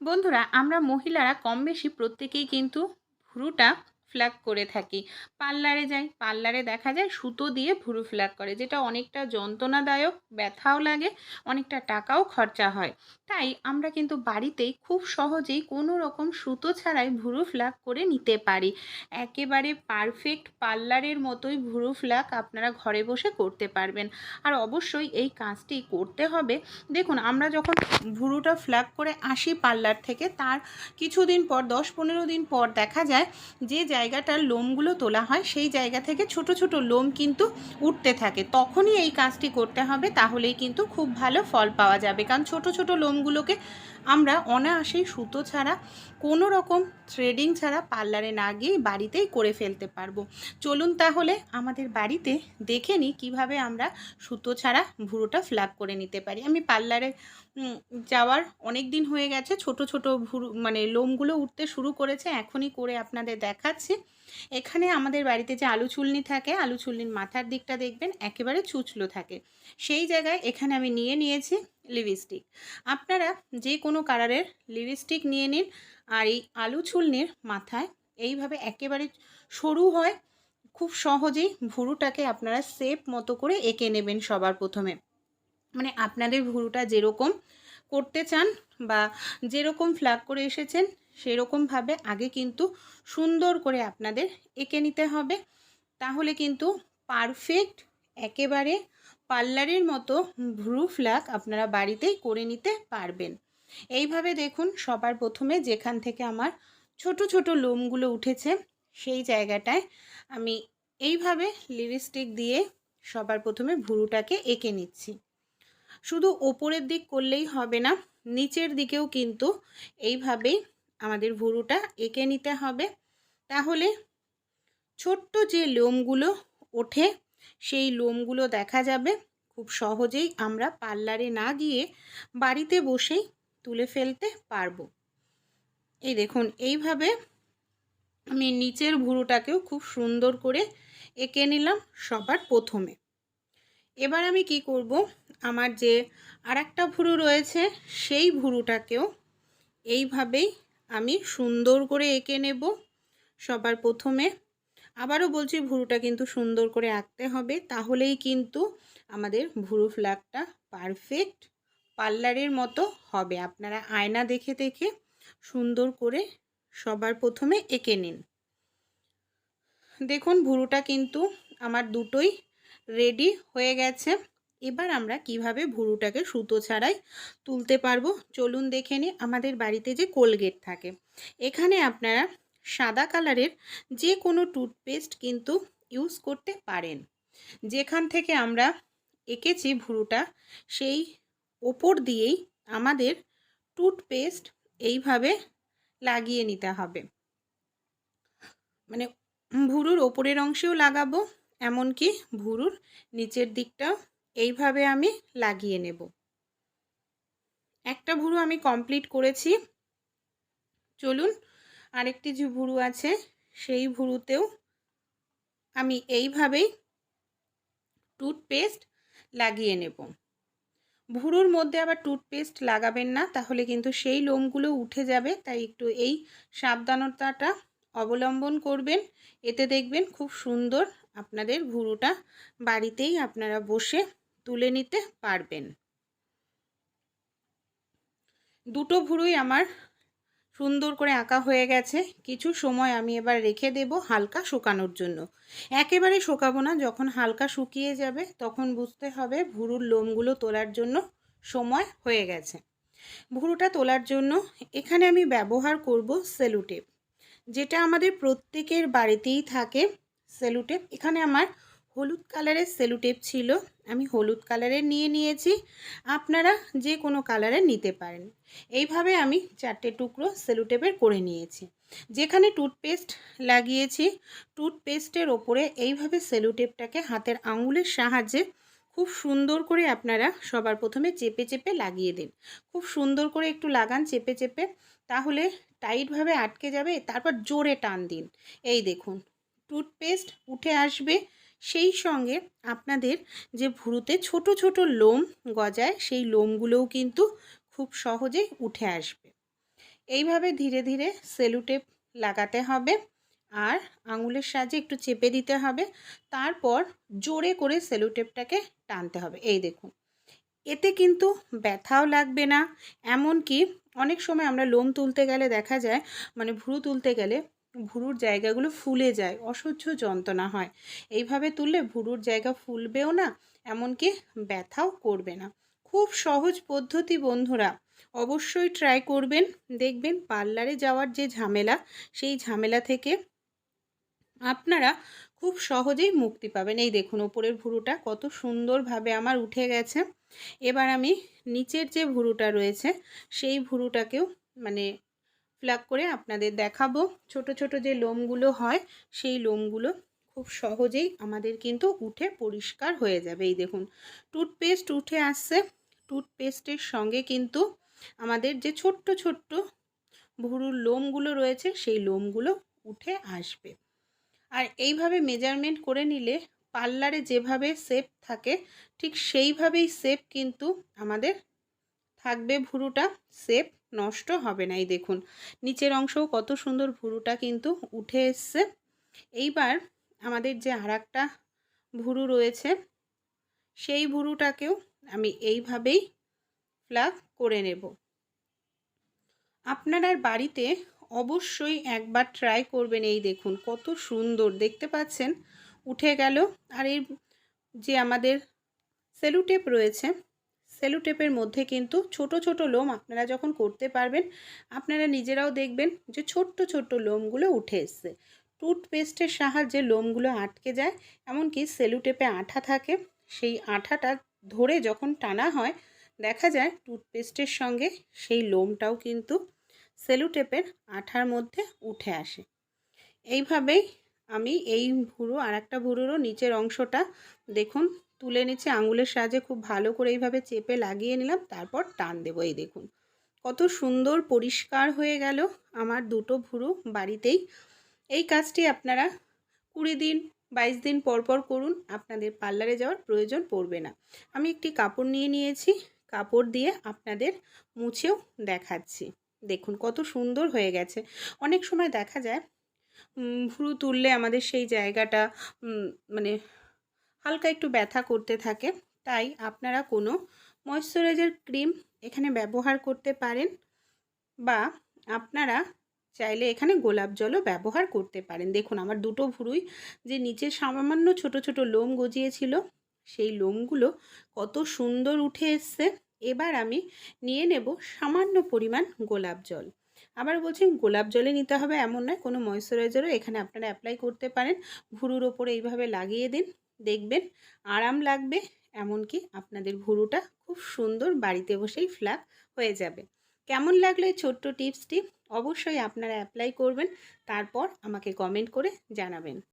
বন্ধুরা আমরা মহিলারা কম বেশি প্রত্যেকেই কিন্তু ভুরুটা ফ্ল্যাগ করে থাকি। পার্লারে যাই, পার্লারে দেখা যায় সুতো দিয়ে ভুরু ফ্ল্যাগ করে, যেটা অনেকটা যন্ত্রণাদায়ক, ব্যথাও লাগে, অনেকটা টাকাও খরচা হয়। তাই আমরা কিন্তু বাড়িতেই খুব সহজেই কোনো রকম সুতো ছাড়াই ভুরু ফ্ল্যাগ করে নিতে পারি। একেবারে পারফেক্ট পার্লারের মতোই ভুরু ফ্ল্যাগ আপনারা ঘরে বসে করতে পারবেন। আর অবশ্যই এই কাজটি করতে হবে। দেখুন, আমরা যখন ভুরুটা ফ্ল্যাগ করে আসি পার্লার থেকে, তার কিছুদিন পর, দশ পনেরো দিন পর দেখা যায় যে জায়গাটার লোমগুলো তোলা হয়, সেই জায়গা থেকে ছোট ছোট লোম কিন্তু উঠতে থাকে। তখনই এই কাজটি করতে হবে, তাহলেই কিন্তু খুব ভালো ফল পাওয়া যাবে। কারণ ছোট ছোট লোমগুলোকে আমরা অনায়াসেই সুতো ছাড়া কোনো রকম থ্রেডিং ছাড়া পার্লারে না গিয়ে বাড়িতেই করে ফেলতে পারব। চলুন তাহলে আমাদের বাড়িতে দেখে নিই কীভাবে আমরা সুতো ছাড়া ভুরুটা ফ্ল্যাপ করে নিতে পারি। আমি পার্লারে যাওয়ার অনেক দিন হয়ে গেছে, ছোট ছোট ভুরু মানে লোমগুলো উঠতে শুরু করেছে, এখনই করে আপনাদের দেখাচ্ছি। এখানে আমাদের বাড়িতে যে আলু চুলনি থাকে, আলু চুলনির মাথার দিকটা দেখবেন, একেবারে চুচলো থাকে। সেই জায়গায় এখানে আমি নিয়ে নিয়েছি লিপস্টিক। আপনারা যে কোনো কালারের লিপস্টিক নিয়ে নিন আর এই আলু চুলনির মাথায় এইভাবে একেবারে সরু হয়, খুব সহজেই ভুরুটাকে আপনারা সেপ মতো করে এঁকে নেবেন সবার প্রথমে। মানে আপনাদের ভুরুটা যেরকম করতে চান বা যেরকম ফ্ল্যাগ করে এসেছেন, সেরকমভাবে আগে কিন্তু সুন্দর করে আপনাদের এঁকে নিতে হবে। তাহলে কিন্তু পারফেক্ট একেবারে পার্লারের মতো ভ্রু ফ্ল্যাগ আপনারা বাড়িতেই করে নিতে পারবেন। এইভাবে দেখুন সবার প্রথমে যেখান থেকে আমার ছোট ছোট লোমগুলো উঠেছে, সেই জায়গাটায় আমি এইভাবে লিপস্টিক দিয়ে সবার প্রথমে ভুরুটাকে এঁকে নিচ্ছি। শুধু ওপরের দিক করলেই হবে না, নিচের দিকেও কিন্তু এইভাবেই আমাদের ভুরুটা এঁকে নিতে হবে। তাহলে ছোট্ট যে লোমগুলো ওঠে সেই লোমগুলো দেখা যাবে। খুব সহজেই আমরা পার্লারে না গিয়ে বাড়িতে বসেই তুলে ফেলতে পারব। এই দেখুন, এইভাবে আমি নিচের ভুরুটাকেও খুব সুন্দর করে এঁকে নিলাম সবার প্রথমে। এবার আমি কি করব? আমার যে আর একটা ভুরু রয়েছে, সেই ভুরুটাকেও এইভাবেই আমি সুন্দর করে এঁকে নেব সবার প্রথমে। আবারও বলছি ভুরুটা কিন্তু সুন্দর করে আঁকতে হবে, তাহলেই কিন্তু আমাদের ভুরু ফ্ল্যাগটা পারফেক্ট পার্লারের মতো হবে। আপনারা আয়না দেখে দেখে সুন্দর করে সবার প্রথমে এঁকে নিন। দেখুন ভুরুটা কিন্তু আমার দুটোই রেডি হয়ে গেছে। এবার আমরা কীভাবে ভুরুটাকে সুতো ছাড়াই তুলতে পারব? চলুন দেখে নিই, আমাদের বাড়িতে যে কোলগেট থাকে, এখানে আপনারা সাদা কালারের যে কোনো টুথপেস্ট কিন্তু ইউজ করতে পারেন। যেখান থেকে আমরা এঁকেছি ভুরুটা, সেই ওপর দিয়েই আমাদের টুথপেস্ট এইভাবে লাগিয়ে নিতে হবে। মানে ভুরুর ওপরের অংশেও লাগাবো, এমনকি ভুরুর নিচের দিকটাও এইভাবে আমি লাগিয়ে নেব। একটা ভুরু আমি কমপ্লিট করেছি। চলুন আরেকটি যে ভুরু আছে, সেই ভুরুতেও আমি এইভাবেই টুথপেস্ট লাগিয়ে নেব। ভুরুর মধ্যে আবার টুথপেস্ট লাগাবেন না, তাহলে কিন্তু সেই লোমগুলো উঠে যাবে, তাই একটু এই সাবধানতাটা অবলম্বন করবেন। এতে দেখবেন খুব সুন্দর আপনাদের ভুরুটা বাড়িতেই আপনারা বসে তুলে নিতে পারবেন। দুটো ভুরুই আমার সুন্দর করে আঁকা হয়ে গেছে। কিছু সময় আমি এবার রেখে দেব হালকা শুকানোর জন্য। একেবারে শুকাবো না, যখন হালকা শুকিয়ে যাবে তখন বুঝতে হবে ভুরুর লোমগুলো তোলার জন্য সময় হয়ে গেছে। ভুরুটা তোলার জন্য এখানে আমি ব্যবহার করব সেলুটেপ। যেটা আমাদের প্রত্যেকের বাড়িতেই থাকে সেলুটেপ। এখানে আমার হলুদ কালারের সেলুটেপ ছিল। আমি হলুদ কালারের নিয়ে নিয়েছি। আপনারা যে কোনো কালারের নিতে পারেন। এইভাবে আমি চারটে টুকরো সেলুটেপের করে নিয়েছি। যেখানে টুথপেস্ট লাগিয়েছি, টুথপেস্টের ওপরে এইভাবে সেলুটেপটাকে হাতের আঙুলের সাহায্যে খুব সুন্দর করে আপনারা সবার প্রথমে চেপে চেপে লাগিয়ে দিন। খুব সুন্দর করে একটু লাগান চেপে চেপে, তাহলে টাইটভাবে আটকে যাবে, তারপর জোরে টান দিন। এই দেখুন, টুথপেস্ট উঠে আসবে সেই সঙ্গে আপনাদের যে ভুরুতে ছোট ছোট লোম গজায়, সেই লোমগুলোও কিন্তু খুব সহজেই উঠে আসবে। এইভাবে ধীরে ধীরে সেলুটেপ লাগাতে হবে আর আঙুলের সাহায্যে একটু চেপে দিতে হবে। তারপর জোরে করে সেলুটেপটাকে টানতে হবে। এই দেখুন, এতে কিন্তু ব্যথাও লাগবে না। এমনকি অনেক সময় আমরা লোম তুলতে গেলে দেখা যায় মানে ভুরু তুলতে গেলে ভুরুর জায়গাগুলো ফুলে যায়, অসহ্য যন্ত্রণা হয়। এইভাবে তুললে ভুরুর জায়গা ফুলবেও না, এমনকি ব্যথাও করবে না। খুব সহজ পদ্ধতি বন্ধুরা, অবশ্যই ট্রাই করবেন। দেখবেন পার্লারে যাওয়ার যে ঝামেলা, সেই ঝামেলা থেকে আপনারা খুব সহজেই মুক্তি পাবেন। এই দেখুন ওপরের ভুরুটা কত সুন্দরভাবে আমার উঠে গেছে। এবার আমি নিচের যে ভুরুটা রয়েছে, সেই ভুরুটাকেও মানে ফ্ল্যাগ করে আপনাদের দেখাবো। ছোট ছোট যে লোমগুলো হয়, সেই লোমগুলো খুব সহজেই আমাদের কিন্তু উঠে পরিষ্কার হয়ে যাবে। এই দেখুন, টুথপেস্ট উঠে আসছে। টুথপেস্টের সঙ্গে কিন্তু আমাদের যে ছোট্ট ছোট্ট ভুরুর লোমগুলো রয়েছে, সেই লোমগুলো উঠে আসবে। আর এইভাবে মেজারমেন্ট করে নিলে পার্লারে যেভাবে শেপ থাকে, ঠিক সেইভাবেই শেপ কিন্তু আমাদের থাকবে ভুরুটা শেপ নষ্ট হবে না, এই দেখুন। নিচের অংশও কত সুন্দর ভুরুটা কিন্তু উঠে এসছে। এইবার আমাদের যে আর একটা ভুরু রয়েছে, সেই ভুরুটাকেও আমি এইভাবেই ফ্লাগ করে নেব। আপনার বাড়িতে অবশ্যই একবার ট্রাই করবেন, এই দেখুন, কত সুন্দর। দেখতে পাচ্ছেন, উঠে গেল। আর এই যে আমাদের সেলুটেপ রয়েছে সেলুটেপের মধ্যে কিন্তু ছোট ছোট লোম আপনারা যখন করতে পারবেন, আপনারা নিজেরাও দেখবেন যে ছোট্ট ছোট্ট লোমগুলো উঠে এসছে। টুথপেস্টের সাহায্যে লোমগুলো আটকে যায়, এমনকি সেলুটেপে আঠা থাকে। সেই আঠাটা ধরে যখন টানা হয়, দেখা যায় টুথপেস্টের সঙ্গে সেই লোমটাও কিন্তু সেলুটেপের আঠার মধ্যে উঠে আসে। এইভাবেই আমি এই ভুরু আর একটা ভুরুরও নিচের অংশটা দেখুন তুলে নিচ্ছে আঙুলের সাহায্যে, খুব ভালো করে এইভাবে চেপে লাগিয়ে নিলাম, তারপর টান দেবো এই দেখুন। কত সুন্দর পরিষ্কার হয়ে গেল আমার দুটো ভুরু বাড়িতেই। এই কাজটি আপনারা কুড়ি দিন, বাইশ দিন পর পর করুন, আপনাদের পার্লারে যাওয়ার প্রয়োজন পড়বে না। আমি একটি কাপড় নিয়ে নিয়েছি, কাপড় দিয়ে আপনাদের মুছেও দেখাচ্ছি। দেখুন কত সুন্দর হয়ে গেছে। অনেক সময় দেখা যায় ভুরু তুললে আমাদের সেই জায়গাটা মানে হালকা একটু ব্যথা করতে থাকে, তাই আপনারা কোনো ময়শ্চারাইজার ক্রিম এখানে ব্যবহার করতে পারেন বা আপনারা চাইলে এখানে গোলাপ জলও ব্যবহার করতে পারেন। দেখুন, আমার দুটো ভুরুই যে নিচে সামান্য ছোট ছোট লোম গজিয়েছিল, সেই লোমগুলো কত সুন্দর উঠে এসছে। এবার আমি নিয়ে নেব সামান্য পরিমাণ গোলাপ জল। আবার বলছি, গোলাপ জলে নিতে হবে এমন নয়, কোনো ময়শ্চারাইজারও এখানে আপনারা অ্যাপ্লাই করতে পারেন। ভুরুর ওপরে এইভাবে লাগিয়ে দিন। দেখবেন। আরাম লাগবে, এমনকি আপনাদের ভুরুটা খুব সুন্দর বাড়িতে বসেই ফ্ল্যাপ হয়ে যাবে। কেমন লাগল এই ছোট্ট টিপসটি অবশ্যই আপনারা অ্যাপ্লাই করবেন, তারপর আমাকে কমেন্ট করে জানাবেন।